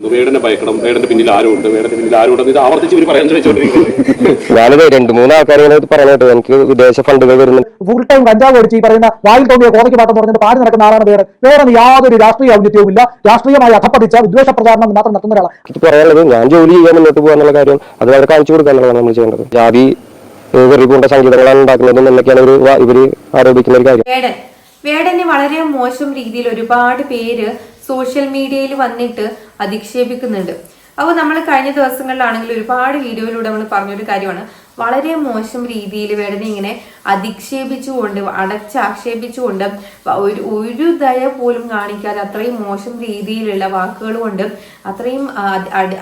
വേടനെ ഭയക്കണം. വേടന്റെ പിന്നിൽ ആരും ഉണ്ട് വേടന്റെ പിന്നിൽ ആരും ഉണ്ട് ഇത് ആവർത്തിച്ച് ഇവർ പറയാൻ ശ്രമിച്ചുകൊണ്ടിരിക്കുന്നത് ഞാനിത് രണ്ട് മൂന്ന് ഇങ്ങനെ പറഞ്ഞു എനിക്ക് വിദേശ ഫണ്ടുകൾ വരുന്നു. ഫുൾ ടൈം കഞ്ചാവ് അടിച്ച് ഈ പറയുന്ന വായിൽ തോന്നിയ കോതയ്ക്ക് പാട്ടം പറഞ്ഞിട്ട് പാടി നടക്കുന്ന ആളാണ് വേറെ വേറെ യാതൊരു രാഷ്ട്രീയ ഔന്നിത്യവുമില്ല. രാഷ്ട്രീയമായി അധപ്പതിച്ച വിദ്വേഷ പ്രചാരണം മാത്രം നടത്തുന്ന ഒരാളാണ്. എനിക്ക് പറയാനുള്ളത് ഞാൻ ജോലി ചെയ്യാൻ മുന്നോട്ട് പോകാനുള്ള കാര്യം അത് അവർ കാണിച്ചു കൊടുക്കാനുള്ളതാണ് നമ്മൾ ചെയ്യേണ്ടത്. ജാതി ഏഹ്, വെറി പൂണ്ട സംഗീതങ്ങളാണ് ഉണ്ടാക്കുന്നതും എന്നൊക്കെയാണ് ഒരു ഇവർ ആരോപിക്കുന്ന ഒരു കാര്യം. വേടൻ. വേടനെ വളരെ മോശം രീതിയിൽ ഒരുപാട് പേര് സോഷ്യൽ മീഡിയയിൽ വന്നിട്ട് അധിക്ഷേപിക്കുന്നുണ്ട്. അപ്പോൾ നമ്മൾ കഴിഞ്ഞ ദിവസങ്ങളിലാണെങ്കിൽ ഒരുപാട് വീഡിയോയിലൂടെ നമ്മൾ പറഞ്ഞൊരു കാര്യമാണ്. വളരെ മോശം രീതിയിൽ വേടനെ ഇങ്ങനെ അധിക്ഷേപിച്ചുകൊണ്ട് അടച്ചാക്ഷേപിച്ചുകൊണ്ട് ഒരു ഒരു ദയ പോലും കാണിക്കാതെ അത്രയും മോശം രീതിയിലുള്ള വാക്കുകൾ കൊണ്ട് അത്രയും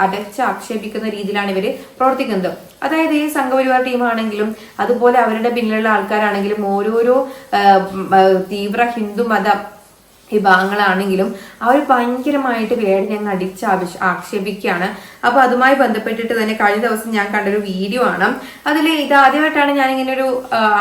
അടച്ചാക്ഷേപിക്കുന്ന രീതിയിലാണ് ഇവർ പ്രവർത്തിക്കുന്നത്. അതായത് ഈ സംഘപരിവാർ ടീമാണെങ്കിലും അതുപോലെ അവരുടെ പിന്നിലുള്ള ആൾക്കാരാണെങ്കിലും ഓരോരോ തീവ്ര ഹിന്ദു മത വിഭാഗങ്ങളാണെങ്കിലും അവർ ഭയങ്കരമായിട്ട് വേടിനെ അങ്ങ് അടിച്ച് ആക്ഷേപിക്കുകയാണ്. അപ്പൊ അതുമായി ബന്ധപ്പെട്ടിട്ട് തന്നെ കഴിഞ്ഞ ദിവസം ഞാൻ കണ്ടൊരു വീഡിയോ ആണ് അതിൽ ഇത് ആദ്യമായിട്ടാണ് ഞാൻ ഇങ്ങനെ ഒരു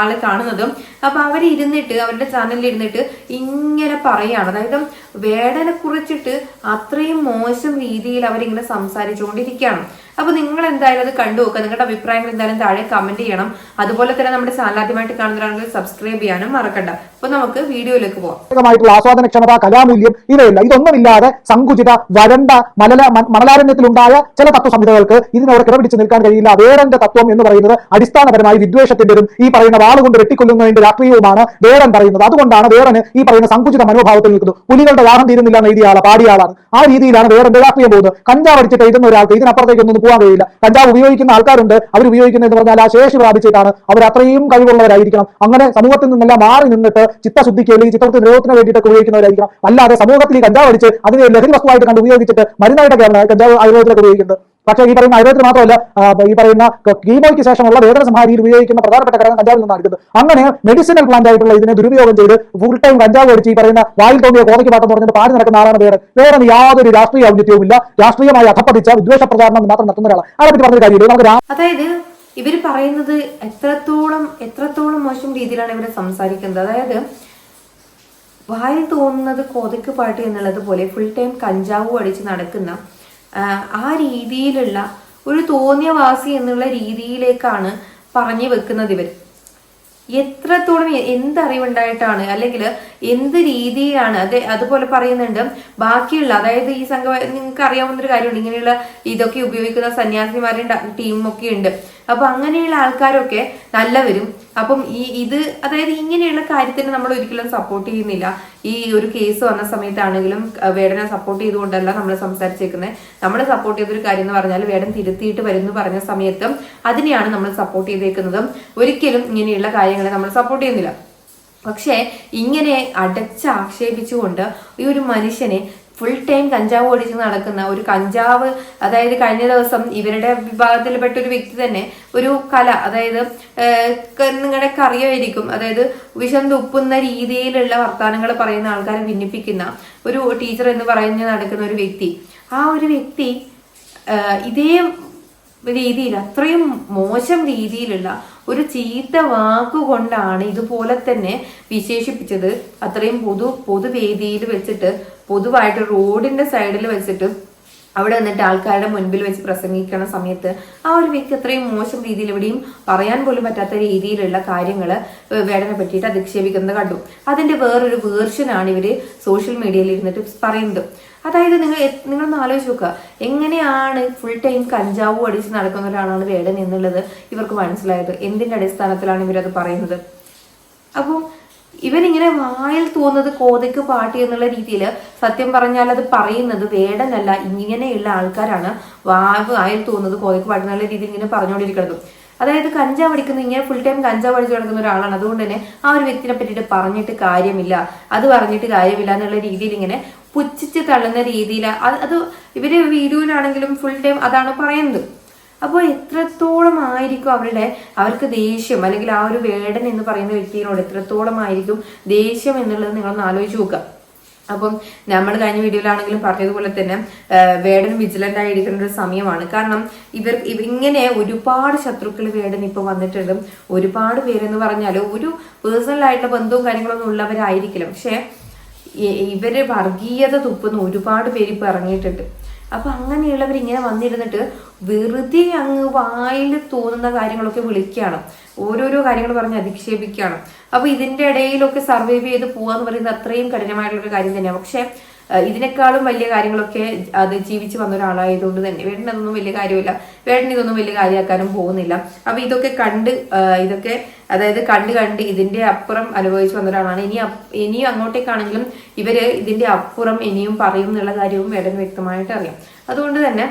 ആളെ കാണുന്നതും. അപ്പൊ അവർ ഇരുന്നിട്ട് അവരുടെ ചാനലിൽ ഇരുന്നിട്ട് ഇങ്ങനെ പറയുകയാണ്. അതായത് വേടനെ കുറിച്ചിട്ട് അത്രയും മോശം രീതിയിൽ അവരിങ്ങനെ സംസാരിച്ചുകൊണ്ടിരിക്കുകയാണ്. അപ്പൊ നിങ്ങൾ എന്തായാലും അത് കണ്ടു നോക്കുക നിങ്ങളുടെ അഭിപ്രായങ്ങൾ എന്തായാലും താഴെ കമന്റ് ചെയ്യണം. അതുപോലെ തന്നെ നമ്മുടെ ചാനൽ ആദ്യമായിട്ട് കാണുന്നവരാണെങ്കിൽ സബ്സ്ക്രൈബ് ചെയ്യാനും മറക്കണ്ട. അപ്പൊ നമുക്ക് വീഡിയോയിലേക്ക് പോകാം ആസ്വാദനക്ഷമത കലാമൂല്യം ഇവയില്ല. ഇതൊന്നുമില്ലാതെ സങ്കുചിത വരണ്ട മലല മണലാരണ്യത്തിലുണ്ടായ ചില തത്വ സംഹിതകൾക്ക് ഇതിനോട് കിടപിടിച്ച് നിൽക്കാൻ കഴിയില്ല. വേടന്റെ തത്വം എന്ന് പറയുന്നത് അടിസ്ഥാനപരമായി വിദ്വേഷത്തിന്റെയും ഈ പറയുന്ന വാളുകൊണ്ട് വെട്ടിക്കൊല്ലുന്നതിന്റെ രാഷ്ട്രീയവുമാണ് വേടൻ പറയുന്നത്. അതുകൊണ്ടാണ് വേടന് ഈ പറയുന്ന സങ്കുചിത മനോഭാവത്തിൽ നിൽക്കുന്നത്. പുലികളുടെ വാഹനം തീരുന്നില്ല എന്ന് എഴുതിയ ആളാണ് പാടിയ ആളാണ്. ആ രീതിയിലാണ് വേടന്റെ രാഷ്ട്രീയം പോകുന്നത്. കഞ്ചാവടിച്ചിട്ട് എഴുതുന്ന ഒരാൾക്ക് ഇതിനപ്പുറത്തേക്കൊന്നും പോകാൻ കഴിയില്ല കഞ്ചാവ് ഉപയോഗിക്കുന്ന ആൾക്കാരുണ്ട്. അവർ ഉപയോഗിക്കുന്നത് എന്ന് പറഞ്ഞാൽ ആ ശേഷി പ്രാപിച്ചിട്ടാണ് അവർ അത്രയും കഴിവുള്ളവരായിരിക്കണം. അങ്ങനെ സമൂഹത്തിൽ നിന്നെല്ലാം മാറി നിന്നിട്ട് ചിത്തശുദ്ധിക്ക് അല്ലെങ്കിൽ ചിത്രത്തിന് നിരോധത്തിന് വേണ്ടിയിട്ടൊക്കെ ഉപയോഗിക്കുന്നവരായിരിക്കണം. അല്ലാതെ സമൂഹത്തിൽ ഈ കഞ്ചാവ് അടിച്ച് അതിനെ ലഹരി വസ്തുവായിട്ട് കണ്ട് ഉപയോഗിച്ചിട്ട് മരുന്നായിട്ടൊക്കെയാണ് കഞ്ചാവ് ആയുർവേദത്തിലൊക്കെ ഉപയോഗിക്കുന്നത് പക്ഷേ ഈ പറയുന്ന ആയുർവേദത്തിൽ മാത്രമല്ല ഈ പറയുന്ന കീമോയ്ക്ക് ശേഷമുള്ള വേദന സംഹാരിയിൽ ഉപയോഗിക്കുന്ന പ്രധാനപ്പെട്ട ഘടകം കഞ്ചാവിൽ നിന്നാണ് എടുക്കുന്നത്. അങ്ങനെ മെഡിസിനൽ പ്ലാന്റ് ആയിട്ടുള്ള ഇതിനെ ദുരുപയോഗം ചെയ്ത് ഫുൾ ടൈം കഞ്ചാവ് അടിച്ച് ഈ പറയുന്ന വായിൽ തോന്നിയ കോതയ്ക്ക് പാട്ടം പറഞ്ഞിട്ട് പാടി നടക്കുന്ന ആളാണ് വേറെ. വേറെ യാതൊരു രാഷ്ട്രീയ ഔന്നിത്യവുമില്ല. രാഷ്ട്രീയമായി അധപ്പതിച്ച വിദ്വേഷ പ്രചാരണം മാത്രം നടത്തുന്ന ഒരാളാണ് അതിനെപ്പറ്റി പറഞ്ഞ കാര്യമില്ല നമുക്ക് അതായത് ഇവർ പറയുന്നത് എത്രത്തോളം എത്രത്തോളം മോശം രീതിയിലാണ് ഇവരെ സംസാരിക്കുന്നത്. അതായത് വായിൽ തോന്നുന്നത് കോതയ്ക്ക് പാട്ട് എന്നുള്ളത് പോലെ ഫുൾ ടൈം കഞ്ചാവും അടിച്ച് നടക്കുന്ന ആ, രീതിയിലുള്ള ഒരു തോന്നിയവാസി എന്നുള്ള രീതിയിലേക്കാണ് പറഞ്ഞു വെക്കുന്നത് ഇവർ എത്രത്തോളം എന്തറിവുണ്ടായിട്ടാണ് അല്ലെങ്കിൽ എന്ത് രീതിയിലാണ് അതെ അതുപോലെ പറയുന്നുണ്ട്. ബാക്കിയുള്ള അതായത് ഈ സംഘ നിങ്ങൾക്ക് അറിയാവുന്ന ഒരു കാര്യമുണ്ട് ഇങ്ങനെയുള്ള ഇതൊക്കെ ഉപയോഗിക്കുന്ന സന്യാസിമാരുടെ ടീമൊക്കെ ഉണ്ട്. അപ്പൊ അങ്ങനെയുള്ള ആൾക്കാരൊക്കെ നല്ലവരും. അപ്പം ഈ ഇത് അതായത് ഇങ്ങനെയുള്ള കാര്യത്തിന് നമ്മൾ ഒരിക്കലും സപ്പോർട്ട് ചെയ്യുന്നില്ല. ഈ ഒരു കേസ് വന്ന സമയത്താണെങ്കിലും വേടനെ സപ്പോർട്ട് ചെയ്തുകൊണ്ടല്ല നമ്മൾ സംസാരിച്ചേക്കുന്നത് നമ്മൾ സപ്പോർട്ട് ചെയ്തൊരു കാര്യം എന്ന് പറഞ്ഞാൽ വേടൻ തിരുത്തിയിട്ട് വരുന്നു പറഞ്ഞ സമയത്തും അതിനെയാണ് നമ്മൾ സപ്പോർട്ട് ചെയ്തേക്കുന്നതും. ഒരിക്കലും ഇങ്ങനെയുള്ള കാര്യങ്ങളെ നമ്മൾ സപ്പോർട്ട് ചെയ്യുന്നില്ല. പക്ഷേ ഇങ്ങനെ അടച്ചാക്ഷേപിച്ചുകൊണ്ട് ഈ ഒരു മനുഷ്യനെ ഫുൾ ടൈം കഞ്ചാവ് ഓടിച്ച് നടക്കുന്ന ഒരു കഞ്ചാവ് അതായത് കഴിഞ്ഞ ദിവസം ഇവരുടെ വിഭാഗത്തിൽപ്പെട്ട ഒരു വ്യക്തി തന്നെ ഒരു കല അതായത് നിങ്ങളുടെ അറിയായിരിക്കും അതായത് വിഷം തുപ്പുന്ന രീതിയിലുള്ള വർത്തമാനങ്ങൾ പറയുന്ന ആൾക്കാരെ ഭിന്നിപ്പിക്കുന്ന ഒരു ടീച്ചർ എന്ന് പറഞ്ഞ് നടക്കുന്ന ഒരു വ്യക്തി. ആ ഒരു വ്യക്തി ഇതേ രീതിയിൽ അത്രയും മോശം രീതിയിലുള്ള ഒരു ചീത്ത വാക്കുകൊണ്ടാണ് ഇതുപോലെ തന്നെ വിശേഷിപ്പിച്ചത്. അത്രയും പൊതു പൊതുവേദിയിൽ വെച്ചിട്ട് പൊതുവായിട്ട് റോഡിന്റെ സൈഡിൽ വെച്ചിട്ട് അവിടെ വന്നിട്ട് ആൾക്കാരുടെ മുൻപിൽ വെച്ച് പ്രസംഗിക്കണ സമയത്ത് ആ ഒരു വ്യക്തി അത്രയും മോശം രീതിയിൽ എവിടെയും പറയാൻ പോലും പറ്റാത്ത രീതിയിലുള്ള കാര്യങ്ങൾ വേടനെ പറ്റിയിട്ട് അധിക്ഷേപിക്കുന്നത് കണ്ടു. അതിന്റെ വേറൊരു വേർഷനാണ് ഇവർ സോഷ്യൽ മീഡിയയിൽ ഇരുന്നിട്ട് പറയുന്നത്. അതായത് നിങ്ങൾ നിങ്ങളൊന്ന് ആലോചിച്ച് നോക്കുക. എങ്ങനെയാണ് ഫുൾ ടൈം കഞ്ചാവും അടിച്ച് നടക്കുന്ന ഒരാളാണ് വേടൻ എന്നുള്ളത് ഇവർക്ക് മനസ്സിലായത്? എന്തിന്റെ അടിസ്ഥാനത്തിലാണ് ഇവരത് പറയുന്നത്? അപ്പം ഇവനിങ്ങനെ വായിൽ തോന്നുന്നത് കോതയ്ക്ക് പാട്ടി എന്നുള്ള രീതിയിൽ സത്യം പറഞ്ഞാൽ അത് പറയുന്നത് വേടനല്ല ഇങ്ങനെയുള്ള ആൾക്കാരാണ്. വാ വായിൽ തോന്നുന്നത് കോതയ്ക്ക് പാട്ടി എന്നുള്ള രീതിയിൽ ഇങ്ങനെ പറഞ്ഞുകൊണ്ടിരിക്കുന്നത്. അതായത് കഞ്ചാവ് അടിക്കുന്ന ഇങ്ങനെ ഫുൾ ടൈം കഞ്ചാവ് അടിച്ചു കിടക്കുന്ന ഒരാളാണ്. അതുകൊണ്ട് തന്നെ ആ ഒരു വ്യക്തിനെ പറ്റിയിട്ട് പറഞ്ഞിട്ട് കാര്യമില്ല. അത് പറഞ്ഞിട്ട് കാര്യമില്ല എന്നുള്ള രീതിയിൽ ഇങ്ങനെ പുച്ഛിച്ച് തള്ളുന്ന രീതിയിൽ അത് അത് ഇവർ വീഡിയോയിലാണെങ്കിലും ഫുൾ ടൈം അതാണ് പറയുന്നത്. അപ്പോൾ എത്രത്തോളം ആയിരിക്കും അവരുടെ അവർക്ക് ദേഷ്യം അല്ലെങ്കിൽ ആ ഒരു വേടൻ എന്ന് പറയുന്ന വ്യക്തിയോട് എത്രത്തോളം ആയിരിക്കും ദേഷ്യം എന്നുള്ളത് നിങ്ങളൊന്ന് ആലോചിച്ച് നോക്കുക. അപ്പം നമ്മൾ കഴിഞ്ഞ വീഡിയോയിലാണെങ്കിലും പറഞ്ഞതുപോലെ തന്നെ വേടൻ വിജിലന്റ് ആയിരിക്കുന്ന ഒരു സമയമാണ്. കാരണം ഇവർ ഇവ- ഇങ്ങനെ ഒരുപാട് ശത്രുക്കൾ വേടൻ ഇപ്പോൾ വന്നിട്ടുണ്ട്. ഒരുപാട് പേരെന്ന് പറഞ്ഞാൽ ഒരു പേഴ്സണൽ ആയിട്ടുള്ള ബന്ധവും കാര്യങ്ങളൊന്നും ഉള്ളവരായിരിക്കില്ല. പക്ഷേ ഇവർ വർഗീയത തുപ്പുന്ന ഒരുപാട് പേര് ഇപ്പം ഇറങ്ങിയിട്ടുണ്ട്. അപ്പൊ അങ്ങനെയുള്ളവർ ഇങ്ങനെ വന്നിരുന്നിട്ട് വെറുതെ അങ്ങ് വായിൽ തോന്നുന്ന കാര്യങ്ങളൊക്കെ വിളിക്കുകയാണ്. ഓരോരോ കാര്യങ്ങൾ പറഞ്ഞ് അധിക്ഷേപിക്കുകയാണ്. അപ്പൊ ഇതിന്റെ ഇടയിലൊക്കെ സർവൈവ് ചെയ്ത് പോവാന്ന് പറയുന്നത് അത്രയും കഠിനമായിട്ടുള്ള ഒരു കാര്യം തന്നെയാണ്. പക്ഷെ ഇതിനേക്കാളും വലിയ കാര്യങ്ങളൊക്കെ അത് ജീവിച്ച് വന്ന ഒരാളായതുകൊണ്ട് തന്നെ വേണ്ടി അതൊന്നും വലിയ കാര്യമില്ല. വേണ്ടി ഇതൊന്നും വലിയ കാര്യമാക്കാനും പോകുന്നില്ല. അപ്പൊ ഇതൊക്കെ കണ്ട് ഇതൊക്കെ അതായത് കണ്ട് കണ്ട് ഇതിന്റെ അപ്പുറം അനുഭവിച്ചു വന്ന ഒരാളാണ്. ഇനി ഇനിയും അങ്ങോട്ടേക്കാണെങ്കിലും ഇവർ ഇതിന്റെ അപ്പുറം ഇനിയും പറയും എന്നുള്ള കാര്യവും വേടൻ വ്യക്തമായിട്ട് അറിയാം. അതുകൊണ്ട് തന്നെ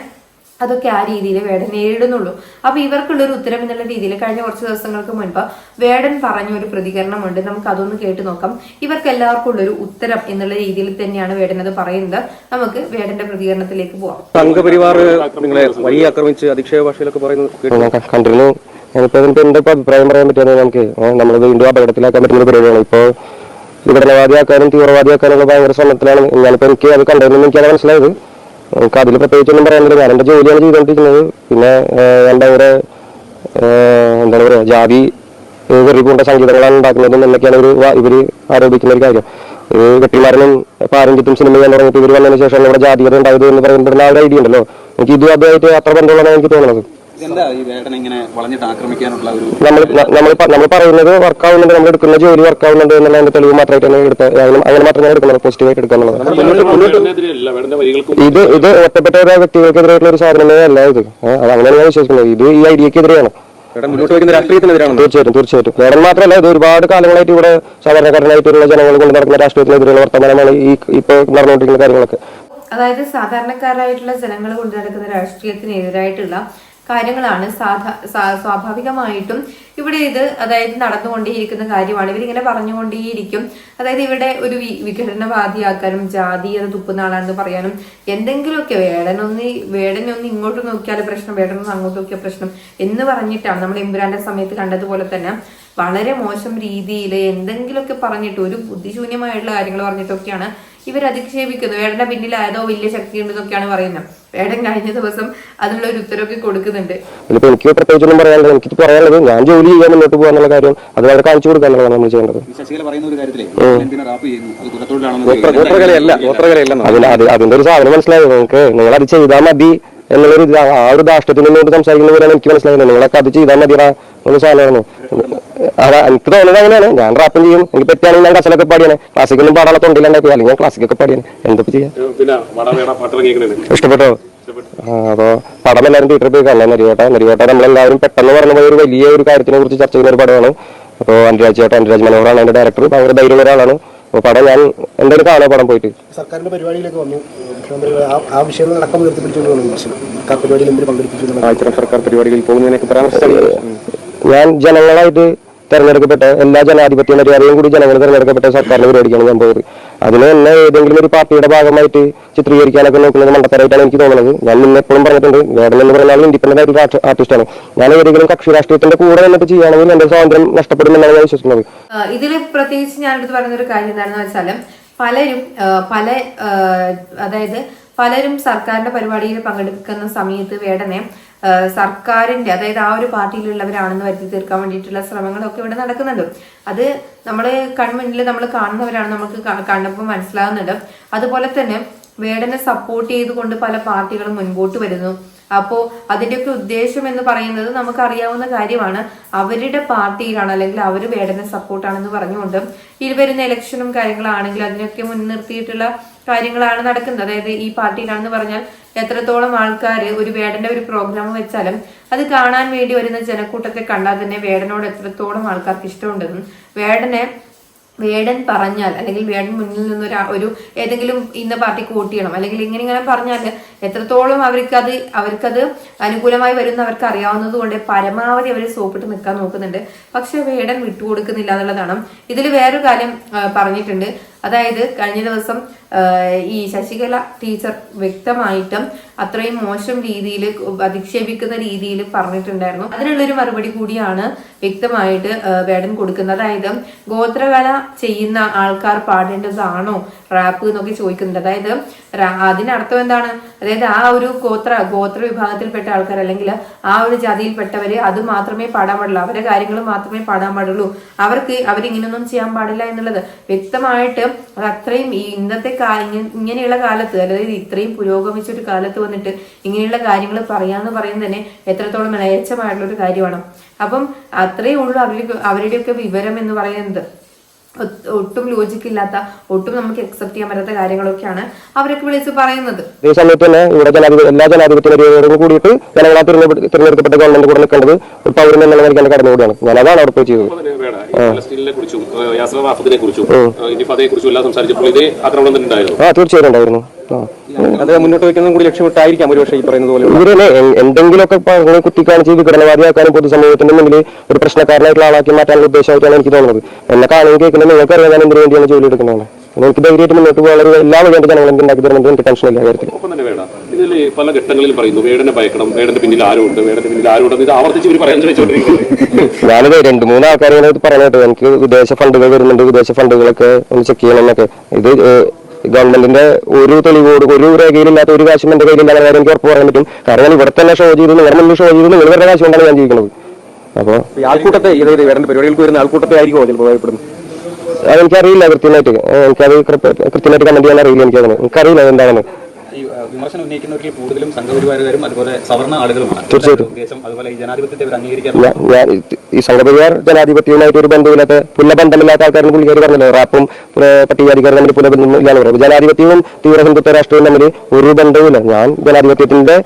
അതൊക്കെ ആ രീതിയിൽ വേടൻ നേരിടുന്നുള്ളൂ. അപ്പൊ ഇവർക്കുള്ളൊരു ഉത്തരം എന്നുള്ള രീതിയിൽ കഴിഞ്ഞ കുറച്ച് ദിവസങ്ങൾക്ക് മുൻപ് വേടൻ പറഞ്ഞ ഒരു പ്രതികരണമുണ്ട്. നമുക്ക് അതൊന്ന് കേട്ട് നോക്കാം. ഇവർക്ക് എല്ലാവർക്കും ഉള്ളൊരു ഉത്തരം എന്നുള്ള രീതിയിൽ തന്നെയാണ് വേടൻ അത് പറയുന്നത്. നമുക്ക് വേടന്റെ പ്രതികരണത്തിലേക്ക് പോവാം. സംഘപരിവാർ നിങ്ങളെ വലിയ ആക്രമിച്ച് അധിക്ഷേപ ഭാഷയിലൊക്കെ പറയുന്നത് കണ്ടിരുന്നു. ഞാനിപ്പോ ഇതിനിപ്പോ എന്റെ അഭിപ്രായം പറയാൻ പറ്റുന്നത് നമുക്ക് നമ്മൾ വീണ്ടും അപകടത്തിലാക്കാൻ പറ്റുന്ന പരിപാടിയാണ്. ഇപ്പോ വിഘടനവാദിയാക്കാനും തീവ്രവാദിയാക്കാനുള്ള ഭയങ്കര ശ്രമത്തിലാണ്. ഞാനിപ്പോ എനിക്ക് അത് കണ്ടതിൽ നിന്ന് എനിക്കത് മനസ്സിലായത്. എനിക്ക് അതിൽ പ്രത്യേകിച്ചൊന്നും പറയാനില്ല. ഞാൻ എന്റെ ജോലിയാണ് ചെയ്തുകൊണ്ടിരിക്കുന്നത്. പിന്നെ എന്റെ ഞാൻ എന്താണ് പറയുക ജാതി വെറി പൂണ്ട സംഗീതങ്ങളാണ് ഉണ്ടാക്കുന്നതും എന്നൊക്കെയാണ് ഒരു ഇവർ ആരോപിക്കുന്ന ഒരു കാര്യം. ഈ വെട്ടിമാരനും പാരഞ്ചിറ്റും സിനിമ ചെയ്യാൻ തുടങ്ങിയിട്ട് ഇവർ വന്നതിന് ശേഷം നമ്മുടെ ജാതികത ഉണ്ടായത് എന്ന് പറയുമ്പോൾ ആ ഒരു ഐഡിയ ഉണ്ടല്ലോ. എനിക്ക് ഇതും അതുമായിട്ട് അത്ര ബന്ധമുള്ളതാണ് എനിക്ക് തോന്നുന്നത് വേടൻ നമ്മൾ പറയുന്നത് വർക്ക് ആവുന്നുണ്ട് നമ്മൾ എടുക്കുന്ന ജോലി വർക്ക് ആവുന്നുണ്ട് എന്നുള്ള അതിന്റെ തെളിവ് മാത്രമായിട്ട് എടുത്ത് അങ്ങനെ മാത്രമേ എടുക്കുന്നത് പോസിറ്റീവായിട്ട് എടുക്കാന്നുള്ളത്. വരികൾക്കും ഇത് ഇത് ഒറ്റപ്പെട്ട ഒരു വ്യക്തികൾക്കെതിരായിട്ടുള്ള ഒരു സാധനമേ അല്ല ഇത്. അങ്ങനെയാണ് ഞാൻ വിശ്വസിക്കുന്നത്. ഇത് ഈ ഐഡിയക്കെതിരെയാണ്. വേടൻ തീർച്ചയായിട്ടും തീർച്ചയായിട്ടും. വേറെ മാത്രമല്ല ഇത് ഒരുപാട് കാലങ്ങളായിട്ട് ഇവിടെ സാധാരണക്കാരനായിട്ടുള്ള ജനങ്ങൾ കൊണ്ട് നടക്കുന്ന രാഷ്ട്രീയത്തിനെതിരെയുള്ള വർത്തമാനമാണ് ഈ ഇപ്പൊ നടന്നുകൊണ്ടിരിക്കുന്ന കാര്യങ്ങളൊക്കെ. അതായത് സാധാരണക്കാരായിട്ടുള്ള ജനങ്ങൾ കൊണ്ടു നടക്കുന്ന രാഷ്ട്രീയത്തിനെതിരായിട്ടുള്ള കാര്യങ്ങളാണ് സാധാ സ്വാഭാവികമായിട്ടും ഇവിടെ ഇത് അതായത് നടന്നുകൊണ്ടേയിരിക്കുന്ന കാര്യമാണ്. ഇവരിങ്ങനെ പറഞ്ഞുകൊണ്ടേയിരിക്കും. അതായത് ഇവിടെ ഒരു വിഘടനവാദിയാക്കാനും ജാതീയത തുപ്പുന്ന ആളാണെന്ന് പറയാനും എന്തെങ്കിലുമൊക്കെ വേടനൊന്ന് വേടനൊന്ന് ഇങ്ങോട്ട് നോക്കിയാൽ പ്രശ്നം വേടനൊന്ന് അങ്ങോട്ട് നോക്കിയാൽ പ്രശ്നം എന്ന് പറഞ്ഞിട്ടാണ് നമ്മൾ എമ്പുരാന്റെ സമയത്ത് കണ്ടതുപോലെ തന്നെ വളരെ മോശം രീതിയിൽ എന്തെങ്കിലുമൊക്കെ പറഞ്ഞിട്ട് ഒരു ബുദ്ധിശൂന്യമായിട്ടുള്ള കാര്യങ്ങൾ പറഞ്ഞിട്ടൊക്കെയാണ് ഇവർ അധിക്ഷേപിക്കുന്നു വേടന്റെ പിന്നിലായതോ ഏതോ വലിയ ശക്തി ഉണ്ടെന്നൊക്കെയാണ് പറയുന്നത്. വേടൻ കഴിഞ്ഞ ദിവസം അതിനുള്ള ഒരു ഉത്തരവൊക്കെ കൊടുക്കുന്നുണ്ട്. എനിക്ക് പ്രത്യേകിച്ചൊന്നും പറയാനുള്ളത് എനിക്ക് പറയാനുള്ളത് ഞാൻ ജോലി ചെയ്യാൻ മുന്നോട്ട് പോകാനുള്ള കാര്യം അത് അവരെ കാണിച്ചു കൊടുക്കാന്നുള്ളതാണ് നമ്മൾ ചെയ്യേണ്ടത്. ഈ പറയുന്ന ഒരു കാര്യത്തിലേ എന്തിനാ റാപ്പ് ചെയ്യുന്നു? അത് കുലത്തോടാണെന്ന് ഗോത്രകലയല്ല ഗോത്രകലയല്ലെന്നാണ് അതിന് അത് അതിന്റെ ഒരു സാധനം മനസ്സിലായത് നിങ്ങൾക്ക്? നിങ്ങൾ അത് ചെയ്താൽ മതി എന്നുള്ളൊരു ഇത് ആ ഒരു ദാഷ്ടത്തിൽ മുന്നോട്ട് സംസാരിക്കുന്നവരാണ് എനിക്ക് മനസ്സിലായത് നിങ്ങളൊക്കെ അത് ചെയ്താൽ മതിടാ എന്നുള്ള സാധനമാണ് അതാ എനിക്ക് തോന്നുന്നത് അങ്ങനെയാണ്. ഞാൻ റാപ്പും ചെയ്യും. എനിക്ക് പറ്റുകയാണെങ്കിൽ ഞാൻ കസലൊക്കെ പാടിയാണ്. ക്ലാസിക്കൊന്നും പാടാനുള്ള തൊണ്ടിലുണ്ടാക്കി അല്ലെങ്കിൽ ഞാൻ ക്ലാസിക്കൊക്കെ പാടിയാണ്. എന്തൊക്കെ ചെയ്യാം? ഇഷ്ടപ്പെട്ടോ? അപ്പോൾ പടം എല്ലാവരും തിയേറ്ററിൽ പോയി കാണാൻ നരിവേട്ട നരിവേട്ട നമ്മളെല്ലാവരും പെട്ടെന്ന് പറഞ്ഞ പോയ ഒരു വലിയ ഒരു കാര്യത്തിനെ കുറിച്ച് ചർച്ച ചെയ്യുന്ന ഒരു പടമാണ്. അപ്പോൾ അനുരാജ് ചേട്ടൻ അനുരാജ് മനോഹറാണ് അതിന്റെ ഡയറക്ടർ ഭയങ്കര ധൈര്യമുള്ള ഒരാളാണ്. അപ്പോൾ പടം ഞാൻ എന്തായാലും കാണാം പടം പോയിട്ട്. സർക്കാരിന്റെ പരിപാടിയിലേക്ക് വന്നു. മുഖ്യമന്ത്രി ആ- അടക്കം ഉയർത്തിപ്പിടിച്ചുകൊണ്ടാണ് വിമർശനം സർക്കാർ പരിപാടിയിൽ എന്തിനു പങ്കെടുപ്പിച്ചു എന്നുള്ള ഇത്തരം സർക്കാർ പരിപാടികളിൽ പോകുന്നതിനൊക്കെ പരാമർശിച്ചാണ്. ഞാൻ ജനങ്ങളായിട്ട് തെരഞ്ഞെടുക്കപ്പെട്ട എല്ലാ ജനാധിപത്യ മര്യാദയും കൂടി ജനങ്ങൾ തെരഞ്ഞെടുക്കപ്പെട്ട സർക്കാരിന്റെ പരിപാടിക്കാണ് ഞാൻ പോയത്. അതിന് എന്നെ ഏതെങ്കിലും ഒരു പാർട്ടിയുടെ ഭാഗമായിട്ട് ചിത്രീകരിക്കാനൊക്കെ നോക്കുന്നത് മണ്ടത്തരായിട്ടാണ് എനിക്ക് തോന്നുന്നത്. ഞാൻ നിന്നെ എപ്പോഴും പറഞ്ഞിട്ടുണ്ട് വേടൻ എന്ന് പറഞ്ഞാൽ ഇൻഡിപെൻഡന്റ് ആയിട്ടുള്ള ആർട്ടിസ്റ്റാണ് ഞാൻ ഏതെങ്കിലും കക്ഷി രാഷ്ട്രീയത്തിന്റെ കൂടെ നിന്നിട്ട് ചെയ്യുകയാണെങ്കിൽ എന്റെ സ്വാതന്ത്ര്യം നഷ്ടപ്പെടുമെന്നാണ് ഞാൻ വിശ്വസിക്കുന്നത്. ഇതിൽ പ്രത്യേകിച്ച് ഞാനെടുത്ത് ഒരു കാര്യം എന്താണെന്ന് വെച്ചാൽ പലരും പല അതായത് പലരും സർക്കാരിന്റെ പരിപാടിയിൽ പങ്കെടുക്കുന്ന സമയത്ത് വേടനെ ആ, സർക്കാരിന്റെ അതായത് ആ ഒരു പാർട്ടിയിലുള്ളവരാണെന്ന് വരുത്തി തീർക്കാൻ വേണ്ടിയിട്ടുള്ള ശ്രമങ്ങളൊക്കെ ഇവിടെ നടക്കുന്നുണ്ട്. അത് നമ്മൾ കൺമുന്നിൽ നമ്മൾ കാണുന്നവരാണ് നമുക്ക് കണ്ടപ്പോൾ മനസ്സിലാകുന്നുണ്ട്. അതുപോലെ തന്നെ വേടനെ സപ്പോർട്ട് ചെയ്തുകൊണ്ട് പല പാർട്ടികളും മുൻപോട്ട് വരുന്നു. അപ്പോൾ അതിന്റെയൊക്കെ ഉദ്ദേശം എന്ന് പറയുന്നത് നമുക്കറിയാവുന്ന കാര്യമാണ്. അവരുടെ പാർട്ടിയിലാണ് അല്ലെങ്കിൽ അവർ വേടന സപ്പോർട്ടാണെന്ന് പറഞ്ഞുകൊണ്ട് ഈ വരുന്ന ഇലക്ഷനും കാര്യങ്ങളാണെങ്കിൽ അതിനൊക്കെ മുൻനിർത്തിയിട്ടുള്ള കാര്യങ്ങളാണ് നടക്കുന്നത്. അതായത് ഈ പാർട്ടിയിലാണെന്ന് പറഞ്ഞാൽ എത്രത്തോളം ആൾക്കാർ ഒരു വേടന്റെ ഒരു പ്രോഗ്രാം വെച്ചാലും അത് കാണാൻ വേണ്ടി വരുന്ന ജനക്കൂട്ടത്തെ കണ്ടാൽ തന്നെ വേടനോട് എത്രത്തോളം ആൾക്കാർക്ക് ഇഷ്ടമുണ്ടെന്നും വേടനെ വേടൻ പറഞ്ഞാൽ അല്ലെങ്കിൽ വേടൻ മുന്നിൽ നിന്ന് ഒരു ഒരു ഏതെങ്കിലും ഇന്ന പാർട്ടിക്ക് വോട്ട് ചെയ്യണം. അല്ലെങ്കിൽ ഇങ്ങനെ ഇങ്ങനെ പറഞ്ഞാൽ എത്രത്തോളം അവർക്കത് അവർക്കത് അനുകൂലമായി വരുന്ന അവർക്ക് അറിയാവുന്നത് കൊണ്ട് പരമാവധി അവർ സോപ്പിട്ട് നിൽക്കാൻ നോക്കുന്നുണ്ട്. പക്ഷെ വേടൻ വിട്ടുകൊടുക്കുന്നില്ല എന്നുള്ളതാണ്. ഇതിൽ വേറൊരു കാര്യം പറഞ്ഞിട്ടുണ്ട്. അതായത് കഴിഞ്ഞ ദിവസം ഈ ശശികല ടീച്ചർ വ്യക്തമായിട്ടും അത്രയും മോശം രീതിയിൽ അധിക്ഷേപിക്കുന്ന രീതിയിൽ പറഞ്ഞിട്ടുണ്ടായിരുന്നു. അതിനുള്ളൊരു മറുപടി കൂടിയാണ് വ്യക്തമായിട്ട് വേടൻ കൊടുക്കുന്നത്. അതായത് ഗോത്രകല ചെയ്യുന്ന ആൾക്കാർ പാടേണ്ടതാണോ റാപ്പ് എന്നൊക്കെ ചോദിക്കുന്നുണ്ട്. അതായത് അതിനർത്ഥം എന്താണ്? അതായത് ആ ഒരു ഗോത്ര ഗോത്ര വിഭാഗത്തിൽപ്പെട്ട ആൾക്കാർ അല്ലെങ്കിൽ ആ ഒരു ജാതിയിൽപ്പെട്ടവര് അത് മാത്രമേ പാടാൻ പാടുള്ളൂ. അവരെ കാര്യങ്ങൾ മാത്രമേ പാടാൻ പാടുള്ളൂ. അവർക്ക് അവരിങ്ങനൊന്നും ചെയ്യാൻ പാടില്ല എന്നുള്ളത് വ്യക്തമായിട്ട് അത് അത്രയും ഈ ഇന്നത്തെ ഇങ്ങനെയുള്ള കാലത്ത് അതായത് ഇത്രയും പുരോഗമിച്ച ഒരു കാലത്ത് വന്നിട്ട് ഇങ്ങനെയുള്ള കാര്യങ്ങൾ പറയാന്ന് പറയുന്നത് തന്നെ എത്രത്തോളം മ്ലേച്ഛമായിട്ടുള്ള ഒരു കാര്യമാണ്. അപ്പം അത്രയേ ഉള്ളൂ അവരുടെ അവരുടെയൊക്കെ വിവരം എന്ന് പറയുന്നത്. ഒട്ടും ലോജിക്ക് ഇല്ലാത്ത ഒട്ടും നമുക്ക് അക്സെപ്റ്റ് ചെയ്യാൻ പറ്റാത്ത കാര്യങ്ങളൊക്കെയാണ് അവരൊക്കെ വിളിച്ച് പറയുന്നത്. അതേ സമയത്ത് തന്നെ ഇവിടെ എല്ലാ ജനാധിപത്യ കൂടിയിട്ട് ജനങ്ങളാ തിരഞ്ഞെടുക്കപ്പെട്ട ഗവൺമെന്റ് കൂടെ നിൽക്കേണ്ടത് ഒരു പൗരൻ എന്നുള്ള നിലയ്ക്ക് എന്റെ കടന്നുകൂടിയാണ്. ഞാൻ അതാണ് അവിടെ പോയി ചെയ്തത് ഈ കുറിച്ചും എല്ലാം സംസാരിച്ചപ്പോൾ ഇതേ ആക്രമണം തന്നെ ഉണ്ടായിരുന്നു ആ തീർച്ചയായും ഉണ്ടായിരുന്നു. ആ അത് മുന്നോട്ട് വയ്ക്കുന്നതും കൂടി ലക്ഷ്യമിട്ടായിരിക്കാം ഒരുപക്ഷെ ഈ പറയുന്നത് പോലെ. ഇവരല്ലേ എ- എന്തെങ്കിലുമൊക്കെ പറഞ്ഞ് കുത്തിക്കാണിച്ച് വിഘടനവാദിയാക്കാനും പൊതുസമൂഹത്തിന്റെ മുന്നിൽ ഒരു പ്രശ്നക്കാരനായിട്ടുള്ള ആളാക്കി മാറ്റാനുള്ള ഉദ്ദേശമായിട്ടാണ് എനിക്ക് തോന്നുന്നത്. എന്നെ കാണുകയും കേൾക്കുന്നത് നിങ്ങൾക്ക് അറിയാൻ ഞാൻ എന്തിനു വേണ്ടിയാണ് ജോലി എടുക്കുന്നതാണ്. എനിക്ക് ധൈര്യമായിട്ട് മുന്നോട്ട് പോകാൻ എല്ലാ വഴിയായിട്ട് ജനങ്ങൾ എനിക്ക് ഉണ്ടാക്കി തരുന്നുണ്ട് എനിക്ക് ടെൻഷൻ ഇല്ല കാര്യത്തിൽ. ഇതിൽ പല ഘട്ടങ്ങളിൽ പറയുന്നു വേടനെ ഭയക്കണം വേടന്റെ പിന്നിൽ ആരുണ്ട് ഉണ്ട് വേടന്റെ പിന്നിൽ ആരുണ്ട് ഉണ്ട് ഇത് ആവർത്തിച്ച് ഇവർ പറയാൻ ശ്രമിച്ചുകൊണ്ടിരിക്കുന്നത് ഞാനിത് രണ്ട് മൂന്ന് ആൾക്കാരെ പറഞ്ഞു എനിക്ക് വിദേശ ഫണ്ടുകൾ വരുന്നുണ്ട് വിദേശ ഫണ്ടുകളൊക്കെ ഒന്ന് ചെക്ക് ചെയ്യണം എന്നൊക്കെ. ഇത് ഗവൺമെന്റിന്റെ ഒരു തെളിവോട് ഒരു രേഖയിലില്ലാത്ത ഒരു കാശും എന്റെ കയ്യിലില്ലാത്ത കാര്യം എനിക്ക് ഉറപ്പ് പറയാൻ പറ്റും. കാരണം ഇവിടെ തന്നെ ഷോ ചെയ്ത് നിങ്ങളുടെ മുന്നിൽ ഷോ ചെയ്ത് നിങ്ങൾ വേറെ കാശ് കൊണ്ടാണ് ഞാൻ ജീവിക്കുന്നത്. അപ്പോൾ ആൾക്കൂട്ടത്തെ ഇതായത് വേറെ പരിപാടികൾക്ക് വരുന്ന ആൾക്കൂട്ടത്തെ ആയിരിക്കുമോ ചിലപ്പോൾ ഭയപ്പെടുന്നത്? അതെനിക്കറിയില്ല കൃത്യമായിട്ട്. എനിക്കത് കൃത്യ- കൃത്യമായിട്ട് കമന്റ് ചെയ്യാൻ അറിയില്ല എനിക്കതിന്. എനിക്കറിയില്ല എന്താണെന്ന് ഈ വിമർശനം ഉന്നയിക്കുന്നവരിൽ കൂടുതലും സംഘപരിവാരുകാരും അതുപോലെ സവർണ ആളുകളുമാണ്. തീർച്ചയായിട്ടും. ഉദ്ദേശം അതുപോലെ ഈ ജനാധിപത്യത്തെ അംഗീകരിക്കാൻ ഞാൻ ഈ സംഘപരിവാർ ജനാധിപത്യവുമായിട്ട് ഒരു ബന്ധമില്ലാത്ത പുനഃബന്ധമില്ലാത്ത ആൾക്കാരും പുള്ളിക്കാർ പറഞ്ഞല്ലോ. റാപ്പും പട്ടികജാതിക്കാരും തമ്മിൽ പുലബന്ധം ഇല്ലാന്ന് പറയും ജനാധിപത്യവും തീവ്ര ഹിന്ദുത്വ രാഷ്ട്രീയവും തമ്മിൽ ഒരു ബന്ധവുമില്ല. ഞാൻ ജനാധിപത്യത്തിന്റെ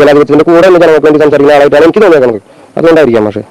ജനാധിപത്യത്തിന്റെ കൂടെ നിന്ന് ജനങ്ങൾക്ക് വേണ്ടി സംസാരിക്കുന്ന ആളായിട്ടാണ് എനിക്ക് തോന്നിയത് അതുകൊണ്ടായിരിക്കാം പക്ഷേ.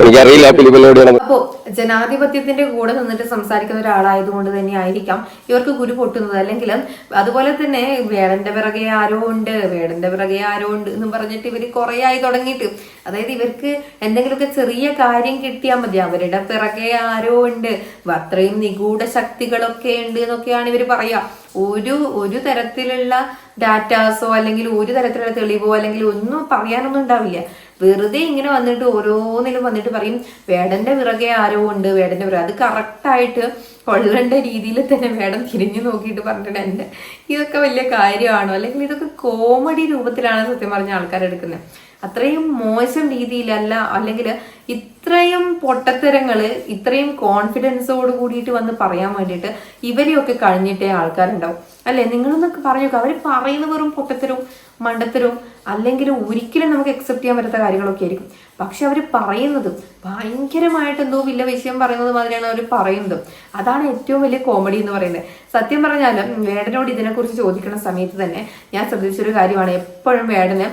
എനിക്കറിയില്ല പിലിപ്പിലോടെയാണ് അപ്പോ ജനാധിപത്യത്തിന്റെ കൂടെ നിന്നിട്ട് സംസാരിക്കുന്ന ഒരാളായതുകൊണ്ട് തന്നെ ആയിരിക്കാം ഇവർക്ക് ഗുരു പൊട്ടുന്നത്. അല്ലെങ്കിൽ അതുപോലെ തന്നെ വേടന്റെ പിറകെ ആരോ ഉണ്ട് വേടന്റെ പിറകെ ആരോ ഉണ്ട് എന്ന് പറഞ്ഞിട്ട് ഇവർ കുറെ ആയി തുടങ്ങിയിട്ട്. അതായത് ഇവർക്ക് എന്തെങ്കിലുമൊക്കെ ചെറിയ കാര്യം കിട്ടിയാൽ മതി. അവരുടെ പിറകെ ആരോ ഉണ്ട് അത്രയും നിഗൂഢ ശക്തികളൊക്കെ ഉണ്ട് എന്നൊക്കെയാണ് ഇവർ പറയുക. ഒരു ഒരു തരത്തിലുള്ള ഡാറ്റാസോ അല്ലെങ്കിൽ ഒരു തരത്തിലുള്ള തെളിവോ അല്ലെങ്കിൽ ഒന്നും പറയാനൊന്നും ഉണ്ടാവില്ല. വെറുതെ ഇങ്ങനെ വന്നിട്ട് ഓരോന്നിലും വന്നിട്ട് പറയും വേടന്റെ പിറകെ ആരോ ഉണ്ട് വേടന്റെ പിറകെ. അത് കറക്റ്റായിട്ട് കൊള്ളേണ്ട രീതിയിൽ തന്നെ വേടം തിരിഞ്ഞു നോക്കിയിട്ട് പറഞ്ഞിട്ടുണ്ട് എന്റെ ഇതൊക്കെ വലിയ കാര്യമാണോ? അല്ലെങ്കിൽ ഇതൊക്കെ കോമഡി രൂപത്തിലാണ് സത്യം പറഞ്ഞ ആൾക്കാർ എടുക്കുന്നത്? അത്രയും മോശം രീതിയിലല്ല അല്ലെങ്കിൽ ഇത്രയും പൊട്ടത്തരങ്ങൾ ഇത്രയും കോൺഫിഡൻസോട് കൂടിയിട്ട് വന്ന് പറയാൻ വേണ്ടിയിട്ട് ഇവരെയൊക്കെ കഴിഞ്ഞിട്ടേ ആൾക്കാരുണ്ടാവും. അല്ലെ? നിങ്ങളൊന്നൊക്കെ പറഞ്ഞു അവർ പറയുന്ന വെറും പൊട്ടത്തരവും മണ്ടത്തരവും അല്ലെങ്കിൽ ഒരിക്കലും നമുക്ക് അക്സെപ്റ്റ് ചെയ്യാൻ പറ്റാത്ത കാര്യങ്ങളൊക്കെ ആയിരിക്കും. പക്ഷെ അവർ പറയുന്നത് ഭയങ്കരമായിട്ട് എന്തോ വലിയ വിഷയം പറയുന്നത് മാതിരിയാണ് അവർ പറയുന്നത്. അതാണ് ഏറ്റവും വലിയ കോമഡി എന്ന് പറയുന്നത്. സത്യം പറഞ്ഞാൽ വേടനോട് ഇതിനെക്കുറിച്ച് ചോദിക്കുന്ന സമയത്ത് തന്നെ ഞാൻ ശ്രദ്ധിച്ചൊരു കാര്യമാണ്. എപ്പോഴും വേടന്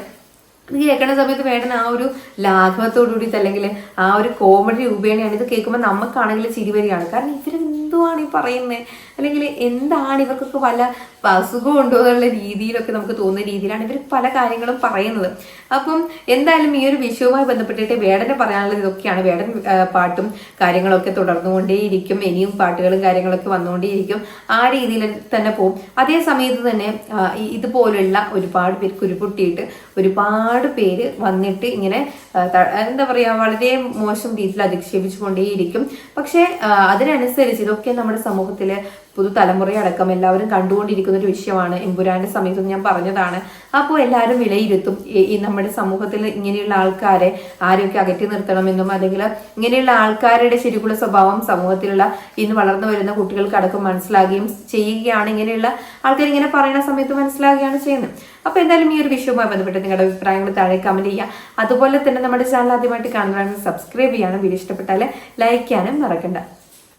ഇത് കേൾക്കുന്ന സമയത്ത് വേടൻ ആ ഒരു ലാഘവത്തോടുകൂടി അല്ലെങ്കിൽ ആ ഒരു കോമഡി രൂപേണയാണ് ഇത് കേൾക്കുമ്പോൾ നമുക്കാണെങ്കിൽ ചിരി വരികയാണ്. കാരണം ഇവരെന്തുവാണ് ഈ പറയുന്നത് അല്ലെങ്കിൽ എന്താണ് ഇവർക്കൊക്കെ വല്ല അസുഖം ഉണ്ടോ എന്നുള്ള രീതിയിലൊക്കെ നമുക്ക് തോന്നുന്ന രീതിയിലാണ് ഇവർ പല കാര്യങ്ങളും പറയുന്നത്. അപ്പം എന്തായാലും ഈ ഒരു വിഷയവുമായി ബന്ധപ്പെട്ടിട്ട് വേടനെ പറയാനുള്ളത് ഇതൊക്കെയാണ് വേടൻ പാട്ടും കാര്യങ്ങളൊക്കെ തുടർന്നുകൊണ്ടേയിരിക്കും. ഇനിയും പാട്ടുകളും കാര്യങ്ങളൊക്കെ വന്നുകൊണ്ടേയിരിക്കും. ആ രീതിയിൽ തന്നെ പോകും അതേ സമയത്ത് തന്നെ ഇതുപോലുള്ള ഒരുപാട് പേര് കുരുപൊട്ടിയിട്ട് ഒരുപാട് പേര് വന്നിട്ട് ഇങ്ങനെ എന്താ പറയുക വളരെ മോശം രീതിയിൽ അധിക്ഷേപിച്ചുകൊണ്ടേയിരിക്കും. പക്ഷേ അതിനനുസരിച്ച് ഇതൊക്കെ നമ്മുടെ സമൂഹത്തിലെ പുതുതലമുറയടക്കം എല്ലാവരും കണ്ടുകൊണ്ടിരിക്കുന്ന ഒരു വിഷയമാണ്. എമ്പുരാന്റെ സമയത്ത് ഞാൻ പറഞ്ഞതാണ്. അപ്പോൾ എല്ലാവരും വിലയിരുത്തും. ഈ- നമ്മുടെ സമൂഹത്തിൽ ഇങ്ങനെയുള്ള ആൾക്കാരെ ആരെയൊക്കെ അകറ്റി നിർത്തണമെന്നും അല്ലെങ്കിൽ ഇങ്ങനെയുള്ള ആൾക്കാരുടെ ശരിക്കുള്ള സ്വഭാവം സമൂഹത്തിലുള്ള ഇന്ന് വളർന്നു വരുന്ന കുട്ടികൾക്ക് അടക്കം മനസ്സിലാകുകയും ചെയ്യുകയാണ്. ഇങ്ങനെയുള്ള ആൾക്കാർ ഇങ്ങനെ പറയുന്ന സമയത്ത് മനസ്സിലാകുകയാണ് ചെയ്യുന്നത്. അപ്പോൾ എന്തായാലും ഈ ഒരു വിഷയവുമായി ബന്ധപ്പെട്ട് നിങ്ങളുടെ അഭിപ്രായങ്ങൾ താഴെ കമന്റ് ചെയ്യുക. അതുപോലെ തന്നെ നമ്മുടെ ചാനൽ ആദ്യമായിട്ട് കാണുന്നവരാണെങ്കിൽ സബ്സ്ക്രൈബ് ചെയ്യാനും വീഡിയോ ഇഷ്ടപ്പെട്ടാൽ ലൈക്ക് ചെയ്യാനും മറക്കണ്ട.